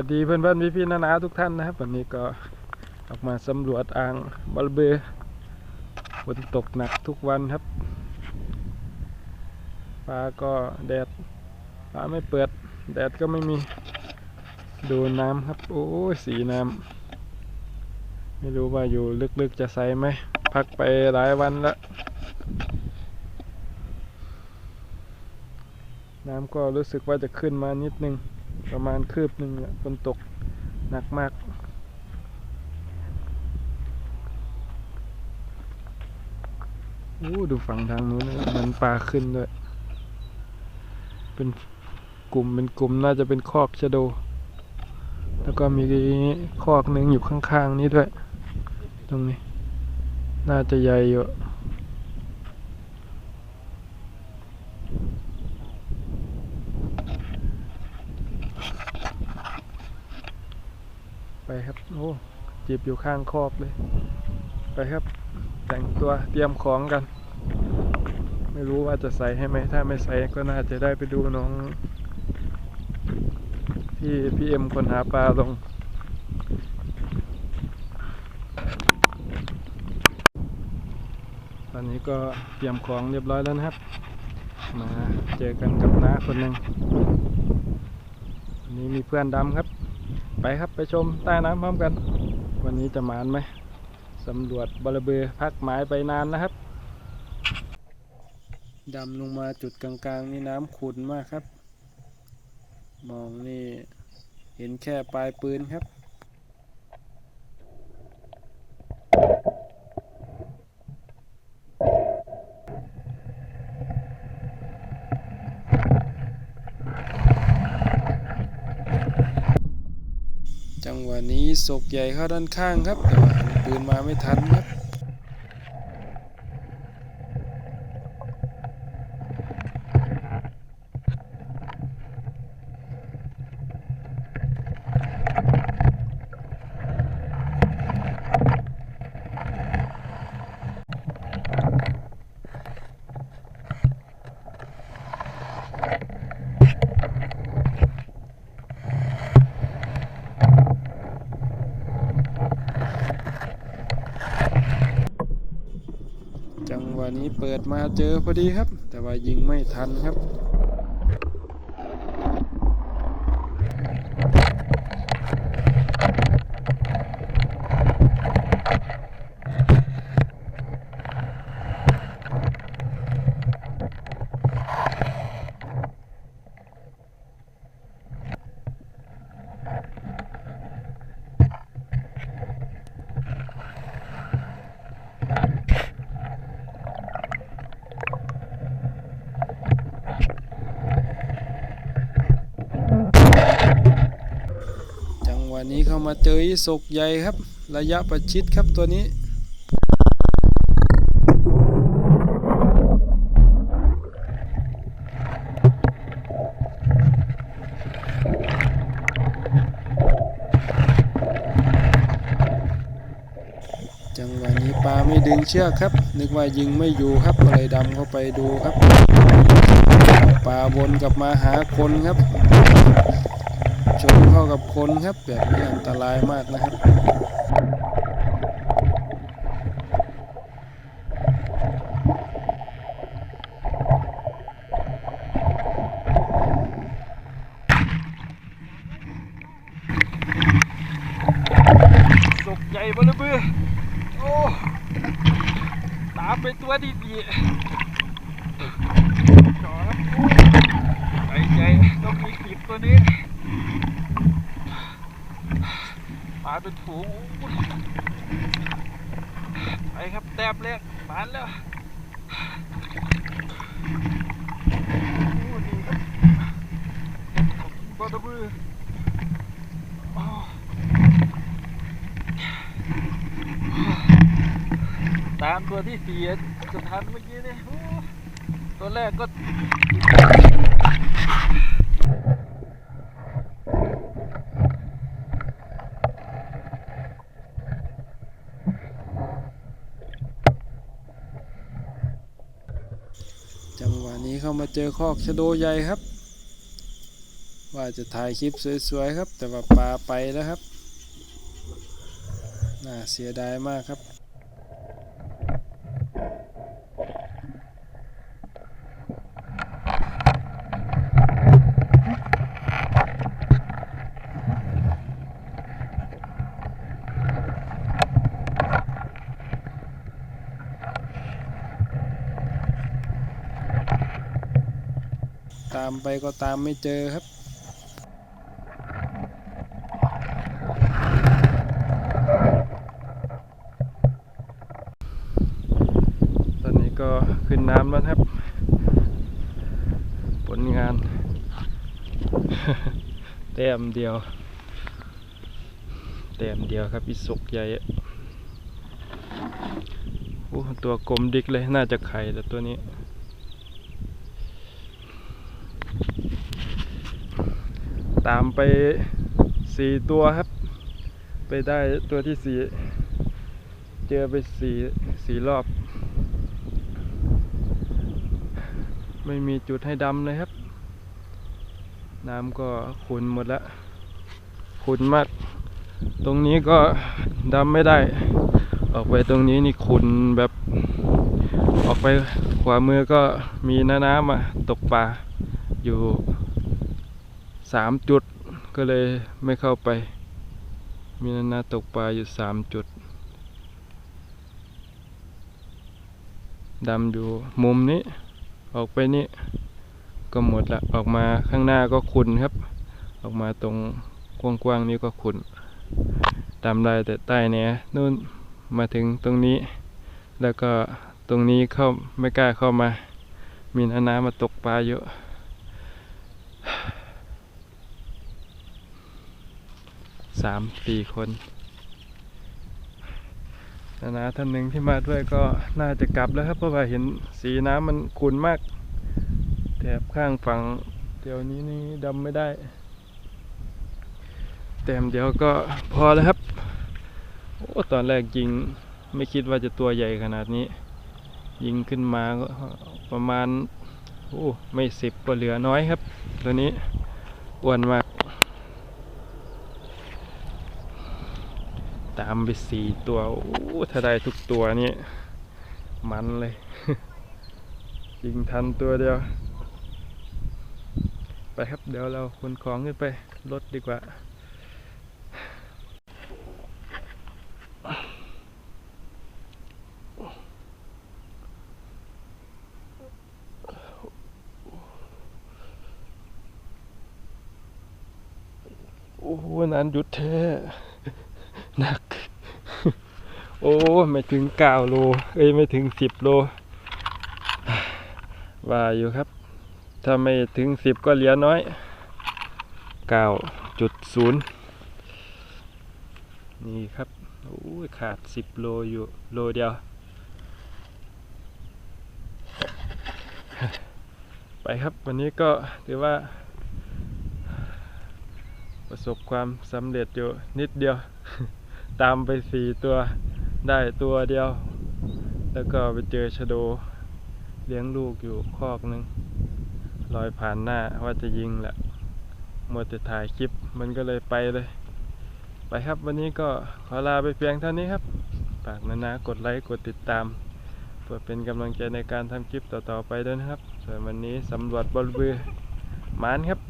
วัสดีเพื่อนเพื่อนพี่พี่ๆนานาทุกท่านนะครับ วันนี้ก็ออกมาสำรวจอ่างบอลเบอฝนตกหนักทุกวันครับฟ้าก็แดดฟ้าไม่เปิด แดดก็ไม่มีดูน้ำครับ โอ้สีน้ำไม่รู้ว่าอยู่ลึกๆจะใสไหมพักไปหลายวันแล้วน้ำก็รู้สึกว่าจะขึ้นมานิดนึง ประมาณคืบหนึ่งฝนตกหนักมาก โอ้ดูฝั่งทางนู้นนะมันปลาขึ้นด้วย เป็นกลุ่มเป็นกลุ่มน่าจะเป็นคอกชะโด แล้วก็มีคอกหนึ่งอยู่ข้างๆนี้ด้วย ตรงนี้ น่าจะใหญ่อยู่ ไปครับ โอ้จีบอยู่ข้างคอกเลย ไปครับ แต่งตัวเตรียมของกัน ไม่รู้ว่าจะใส่ให้ไหม ถ้าไม่ใส่ก็น่าจะได้ไปดูน้องที่พี่เอ็มคนหาปลาลงตอนนี้ก็เตรียมของเรียบร้อยแล้วนะครับ มาเจอกันกับน้าคนหนึ่งวันนี้มีเพื่อนดำครับ ไปครับไปชมใต้น้ำพร้อมกัน วันนี้จะมานไหมสำรวจบรเบือพักไม้ไปนานนะครับดำลงมาจุดกลางๆนี่น้ำขุ่นมากครับ มองนี่เห็นแค่ปลายปืนครับ วะนี้ศกใหญ่เข้าด้านข้างครับแต่ว่าปืนมาไม่ทันครับ วะนี้เปิดมาเจอพอดีครับ แต่ว่ายิงไม่ทันครับ นี้เข้ามาเจอศกใหญ่ครับ ระยะประชิดครับตัวนี้จังหวะนี้ปลาไม่ดึงเชือกครับ นึกว่ายิงไม่อยู่ครับก็เลยดำเข้าไปดูครับ ปลาวนกลับมาหาคนครับ ชนเข้ากับคนครับแบบนี้อันตรายมากนะครับศกใหญ่บลเบือโอ้ตามไปตัวดีดีจอครับใจใจต้องมีขีดตัวนี้มา เป็นฝูงไปครับแต้มแรกมาแล้วโอ้ดีครับบลเบือตามตัวที่เสี่จะทันเมื่อกี้นี่ตัวแรกก็จังหวะ นี้เข้ามาเจอคอกชะโดใหญ่ครับวว่าจะถ่ายคลิปสวยๆครับ แต่ว่าปลาไปแล้วครับ น่าเสียดายมากครับ ตามไปก็ตามไม่เจอครับ ตอนนี้ก็ขึ้นน้ำแล้วครับ ผลงานแต้มเดียวแต้มเดียวครับอีสุกใหญ่โอ้ตัวกลมดิกเลยน่าจะไข่แต่ตัวนี้ ตามไปสี่ตัวครับ ไปได้ตัวที่สี่เจอไปสี่สี่รอบ ไม่มีจุดให้ดำเลยครับ น้ำก็ขุนหมดแล้วขุนมาก ตรงนี้ก็ดำไม่ได้ ออกไปตรงนี้นี่ขุนแบบ ออกไปขวามือก็มีน้าน้ำมาตกปลาอยู่ สามจุดก็เลยไม่เข้าไป มีนานาตกปลาอยู่สามจุดดำอยู่มุมนี้ ออกไปนี่ก็หมดละออกมาข้างหน้าก็ขุนครับ ออกมาตรงกว้างๆนี้ก็ขุนดำได้แต่ใต้เนี้ยนู่นมาถึงตรงนี้ แล้วก็ตรงนี้เข้าไม่กล้าเข้ามา มีนานามาตกปลาเยอะ สามสี่คนนานาท่านหนึ่งที่มาด้วยก็น่าจะกลับแล้วครับ เพราะว่าเห็นสีน้ำมันขุ่นมากแถบข้างฝั่งเดี๋ยวนี้นี่ดำไม่ได้ แต้มเดี๋ยวก็พอแล้วครับ โอ้ตอนแรกยิงไม่คิดว่าจะตัวใหญ่ขนาดนี้ ยิงขึ้นมาก็ประมาณโอ้ไม่สิบก็เหลือน้อยครับ ตัวนี้อ้วนมาก ตามไปสี่ตัวโอ้ถ้าได้ทุกตัวนี่มันเลยยิงทันตัวเดียว ไปครับเดี๋ยวเราขนของขึ้นไปรถดีกว่าโอ้นานหยุดแท้หนัก โอ้ไม่ถึงเก้าโล เอ้ยไม่ถึงสิบโล ว่าอยู่ครับ ถ้าไม่ถึงสิบก็เหลือน้อยเก้าจุดศูนย์นี่ครับโอ้ยขาดสิบโลอยู่โลเดียว ไปครับวันนี้ก็ถือว่า ประสบความสำเร็จอยู่นิดเดียว ตามไปสี่ตัว ได้ตัวเดียว แล้วก็ไปเจอชะโดเลี้ยงลูกอยู่คอกหนึ่งลอยผ่านหน้าว่าจะยิงแหละมัวแต่ถ่ายคลิปมันก็เลยไปเลย ไปครับวันนี้ก็ขอลาไปเพียงเท่านี้ครับฝากนานะกดไลค์กดติดตามเพื่อเป็นกำลังใจในการทำคลิปต่อๆไปด้วยนะครับส่วนวันนี้สำรวจบอลเบือมานครับ